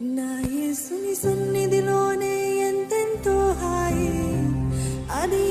నా యేసుని సన్నిధిలోనే ఎంతెంతో హాయి. అది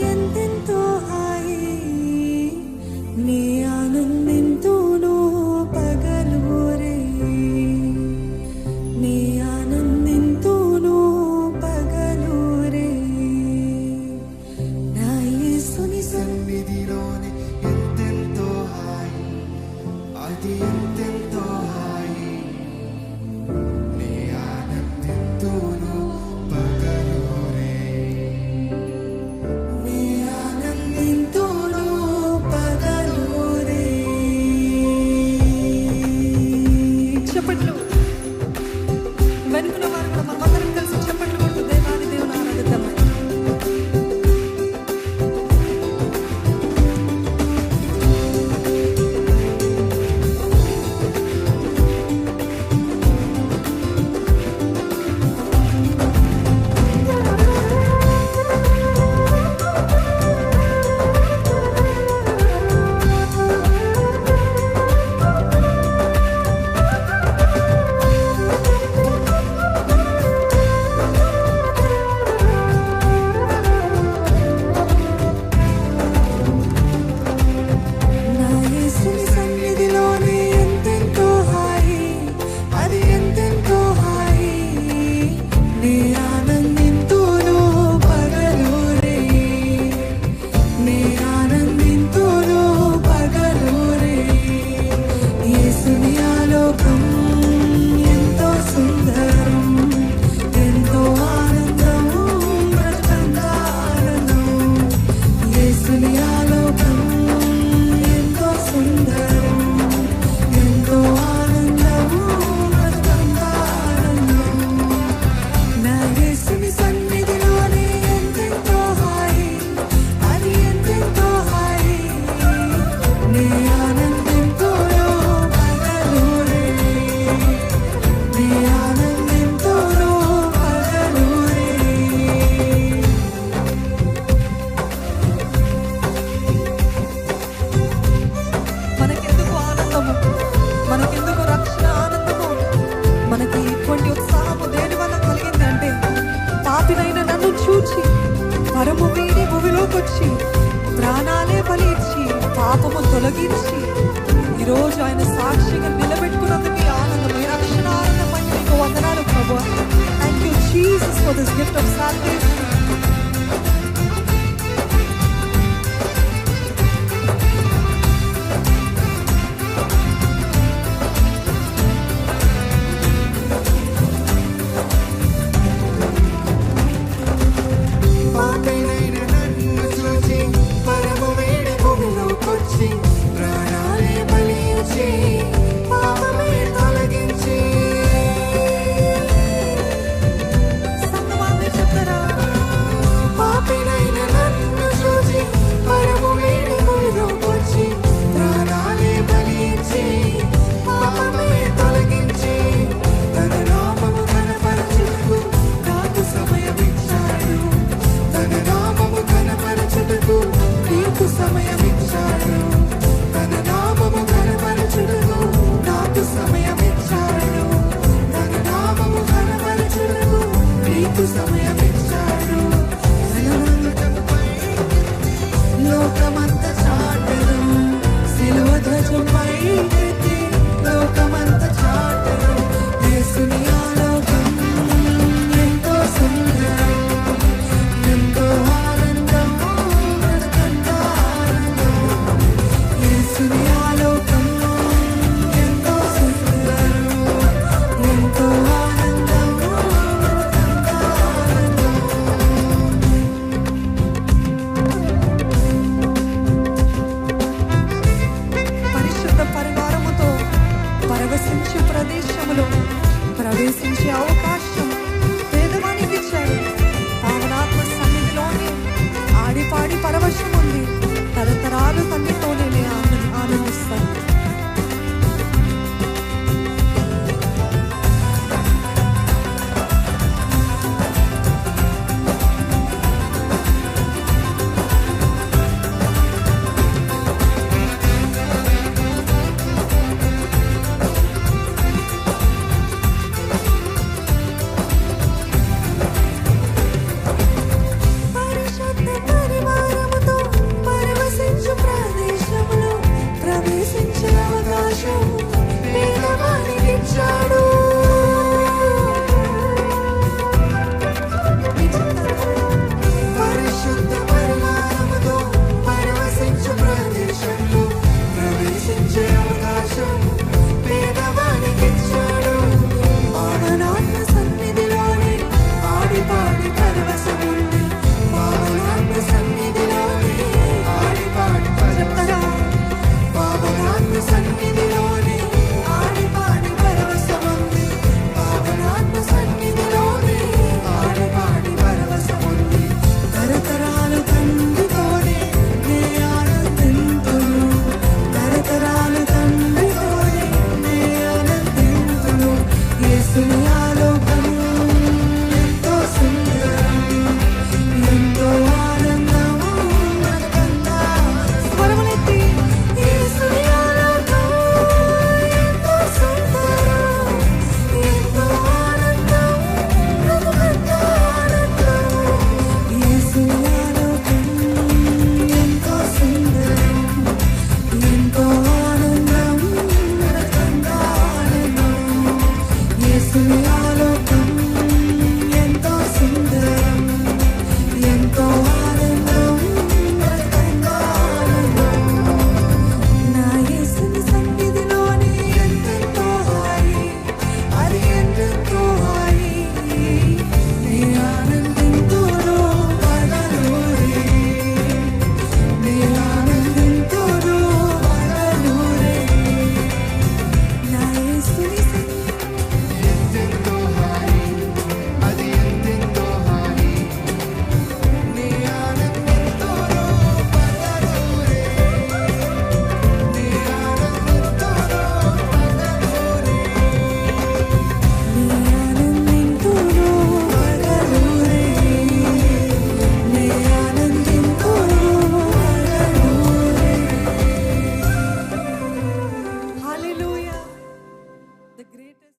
తొలగించి ఈరోజు ఆయన సాక్షిగా నిలబెట్టుకున్నందుకు ఆనందం ఈ రక్షణ ఆనందం అంటే మీకు వందనాలు ప్రభు. Thank you Jesus for this gift of salvation Santos bem This.